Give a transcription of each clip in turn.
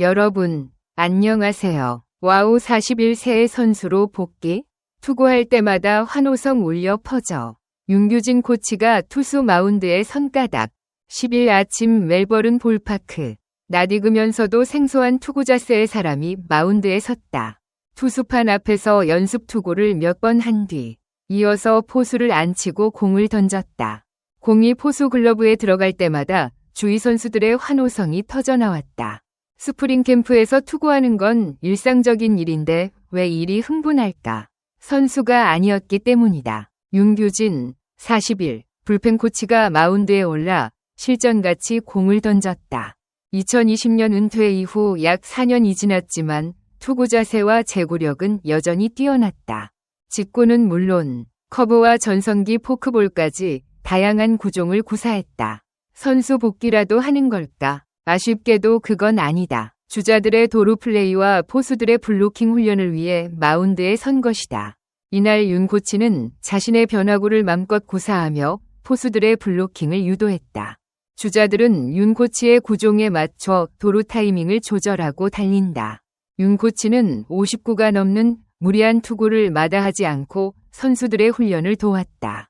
여러분, 안녕하세요. 와우 41세의 선수로 복귀? 투구할 때마다 환호성 울려 퍼져. 윤규진 코치가 투수 마운드에 선가닥. 10일 아침 멜버른 볼파크. 낯익으면서도 생소한 투구 자세의 사람이 마운드에 섰다. 투수판 앞에서 연습 투구를 몇 번 한 뒤, 이어서 포수를 안 치고 공을 던졌다. 공이 포수 글러브에 들어갈 때마다 주위 선수들의 환호성이 터져나왔다. 스프링 캠프에서 투구하는 건 일상적인 일인데 왜 일이 흥분할까? 선수가 아니었기 때문이다. 윤규진, 40일, 불펜 코치가 마운드에 올라 실전같이 공을 던졌다. 2020년 은퇴 이후 약 4년이 지났지만 투구 자세와 제구력은 여전히 뛰어났다. 직구는 물론 커브와 전성기 포크볼까지 다양한 구종을 구사했다. 선수 복귀라도 하는 걸까? 아쉽게도 그건 아니다. 주자들의 도루 플레이와 포수들의 블로킹 훈련을 위해 마운드에 선 것이다. 이날 윤 코치는 자신의 변화구를 맘껏 구사하며 포수들의 블로킹을 유도했다. 주자들은 윤 코치의 구종에 맞춰 도루 타이밍을 조절하고 달린다. 윤 코치는 59가 넘는 무리한 투구를 마다하지 않고 선수들의 훈련을 도왔다.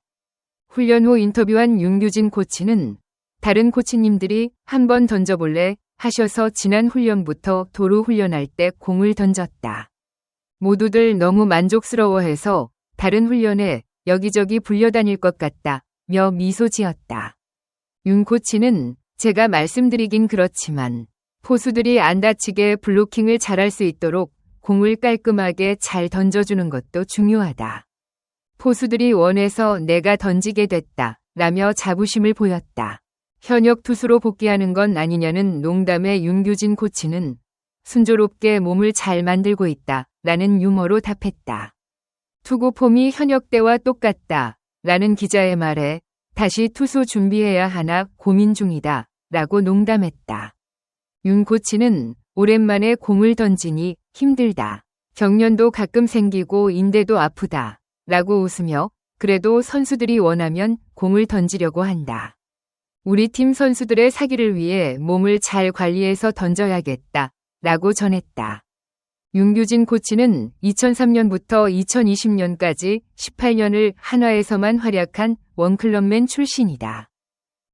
훈련 후 인터뷰한 윤규진 코치는 다른 코치님들이 한번 던져볼래 하셔서 지난 훈련부터 도루 훈련할 때 공을 던졌다. 모두들 너무 만족스러워해서 다른 훈련에 여기저기 불려다닐 것 같다 며 미소 지었다. 윤 코치는 제가 말씀드리긴 그렇지만 포수들이 안 다치게 블로킹을 잘할 수 있도록 공을 깔끔하게 잘 던져주는 것도 중요하다. 포수들이 원해서 내가 던지게 됐다 라며 자부심을 보였다. 현역 투수로 복귀하는 건 아니냐는 농담에 윤규진 코치는 순조롭게 몸을 잘 만들고 있다 라는 유머로 답했다. 투구 폼이 현역 때와 똑같다 라는 기자의 말에 다시 투수 준비해야 하나 고민 중이다 라고 농담했다. 윤 코치는 오랜만에 공을 던지니 힘들다. 경련도 가끔 생기고 인대도 아프다. 라고 웃으며 그래도 선수들이 원하면 공을 던지려고 한다. 우리 팀 선수들의 사기를 위해 몸을 잘 관리해서 던져야겠다. 라고 전했다. 윤규진 코치는 2003년부터 2020년까지 18년을 한화에서만 활약한 원클럽맨 출신이다.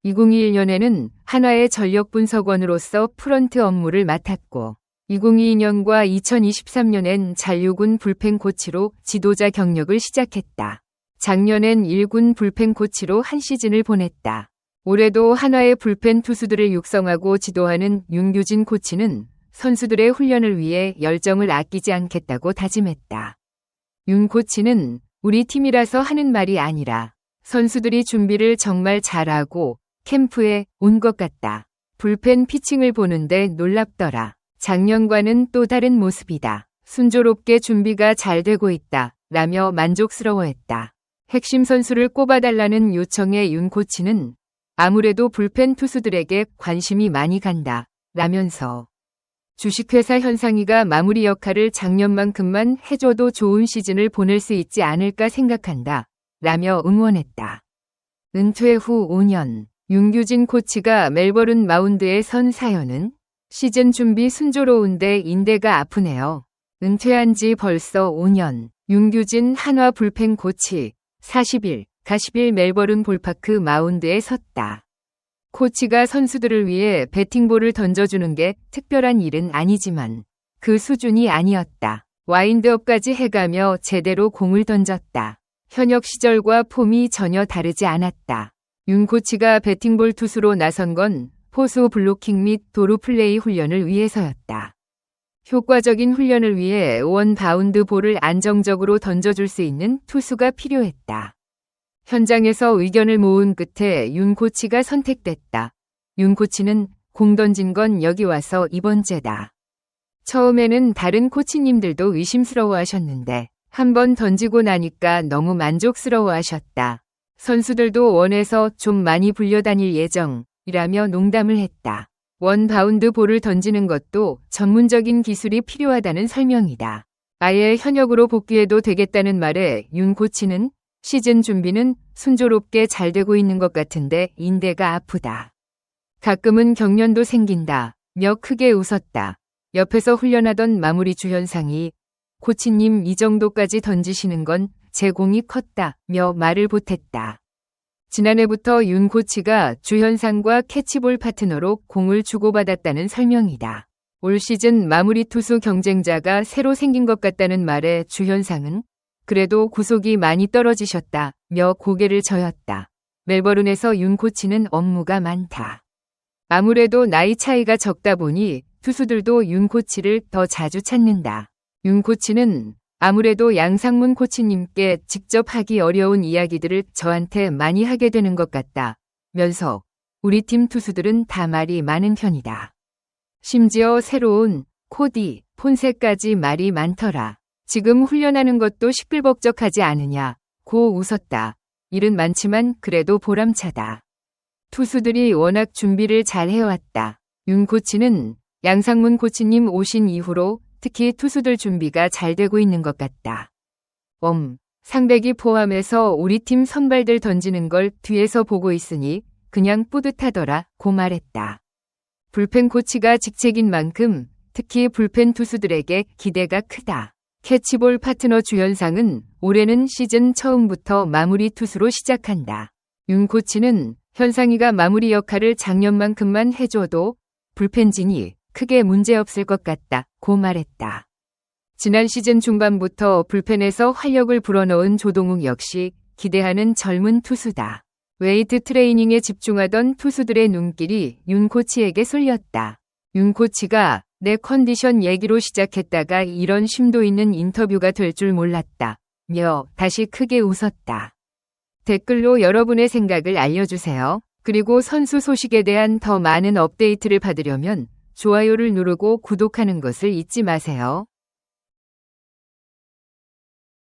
2021년에는 한화의 전력 분석원으로서 프런트 업무를 맡았고 2022년과 2023년엔 잔류군 불펜 코치로 지도자 경력을 시작했다. 작년엔 1군 불펜 코치로 한 시즌을 보냈다. 올해도 한화의 불펜 투수들을 육성하고 지도하는 윤규진 코치는 선수들의 훈련을 위해 열정을 아끼지 않겠다고 다짐했다. 윤 코치는 우리 팀이라서 하는 말이 아니라 선수들이 준비를 정말 잘하고 캠프에 온 것 같다. 불펜 피칭을 보는데 놀랍더라. 작년과는 또 다른 모습이다. 순조롭게 준비가 잘 되고 있다. 라며 만족스러워했다. 핵심 선수를 꼽아달라는 요청에 윤 코치는 아무래도 불펜 투수들에게 관심이 많이 간다. 라면서 주식회사 현상이가 마무리 역할을 작년만큼만 해줘도 좋은 시즌을 보낼 수 있지 않을까 생각한다. 라며 응원했다. 은퇴 후 5년 윤규진 코치가 멜버른 마운드에 선 사연은 시즌 준비 순조로운데 인대가 아프네요. 은퇴한 지 벌써 5년. 윤규진 한화 불펜 코치 40일 가시빌 멜버른 볼파크 마운드에 섰다. 코치가 선수들을 위해 배팅볼을 던져주는 게 특별한 일은 아니지만 그 수준이 아니었다. 와인드업까지 해가며 제대로 공을 던졌다. 현역 시절과 폼이 전혀 다르지 않았다. 윤 코치가 배팅볼 투수로 나선 건 포수 블로킹 및 도루 플레이 훈련을 위해서였다. 효과적인 훈련을 위해 원 바운드 볼을 안정적으로 던져줄 수 있는 투수가 필요했다. 현장에서 의견을 모은 끝에 윤 코치가 선택됐다. 윤 코치는 공 던진 건 여기 와서 이번째다. 처음에는 다른 코치님들도 의심스러워 하셨는데 한 번 던지고 나니까 너무 만족스러워 하셨다. 선수들도 원해서 좀 많이 불려다닐 예정이라며 농담을 했다. 원 바운드 볼을 던지는 것도 전문적인 기술이 필요하다는 설명이다. 아예 현역으로 복귀해도 되겠다는 말에 윤 코치는 시즌 준비는 순조롭게 잘 되고 있는 것 같은데 인대가 아프다. 가끔은 경련도 생긴다. 며 크게 웃었다. 옆에서 훈련하던 마무리 주현상이 코치님 이 정도까지 던지시는 건 제공이 컸다 며 말을 보탰다. 지난해부터 윤 코치가 주현상과 캐치볼 파트너로 공을 주고받았다는 설명이다. 올 시즌 마무리 투수 경쟁자가 새로 생긴 것 같다는 말에 주현상은 그래도 구속이 많이 떨어지셨다 며 고개를 저었다. 멜버른에서 윤 코치는 업무가 많다. 아무래도 나이 차이가 적다 보니 투수들도 윤 코치를 더 자주 찾는다. 윤 코치는 아무래도 양상문 코치님께 직접 하기 어려운 이야기들을 저한테 많이 하게 되는 것 같다. 면서 우리 팀 투수들은 다 말이 많은 편이다. 심지어 새로운 코디, 폰세까지 말이 많더라. 지금 훈련하는 것도 시끌벅적하지 않으냐. 고 웃었다. 일은 많지만 그래도 보람차다. 투수들이 워낙 준비를 잘 해왔다. 윤 코치는 양상문 코치님 오신 이후로 특히 투수들 준비가 잘 되고 있는 것 같다. 엄, 상백이 포함해서 우리 팀 선발들 던지는 걸 뒤에서 보고 있으니 그냥 뿌듯하더라 고 말했다. 불펜 코치가 직책인 만큼 특히 불펜 투수들에게 기대가 크다. 캐치볼 파트너 주현상은 올해는 시즌 처음부터 마무리 투수로 시작한다. 윤 코치는 현상이가 마무리 역할을 작년만큼만 해줘도 불펜진이 크게 문제없을 것 같다 고 말했다. 지난 시즌 중반부터 불펜에서 활력을 불어넣은 조동욱 역시 기대하는 젊은 투수다. 웨이트 트레이닝에 집중하던 투수들의 눈길이 윤 코치에게 쏠렸다. 윤 코치가 내 컨디션 얘기로 시작했다가 이런 심도 있는 인터뷰가 될 줄 몰랐다. 며 다시 크게 웃었다. 댓글로 여러분의 생각을 알려주세요. 그리고 선수 소식에 대한 더 많은 업데이트를 받으려면 좋아요를 누르고 구독하는 것을 잊지 마세요.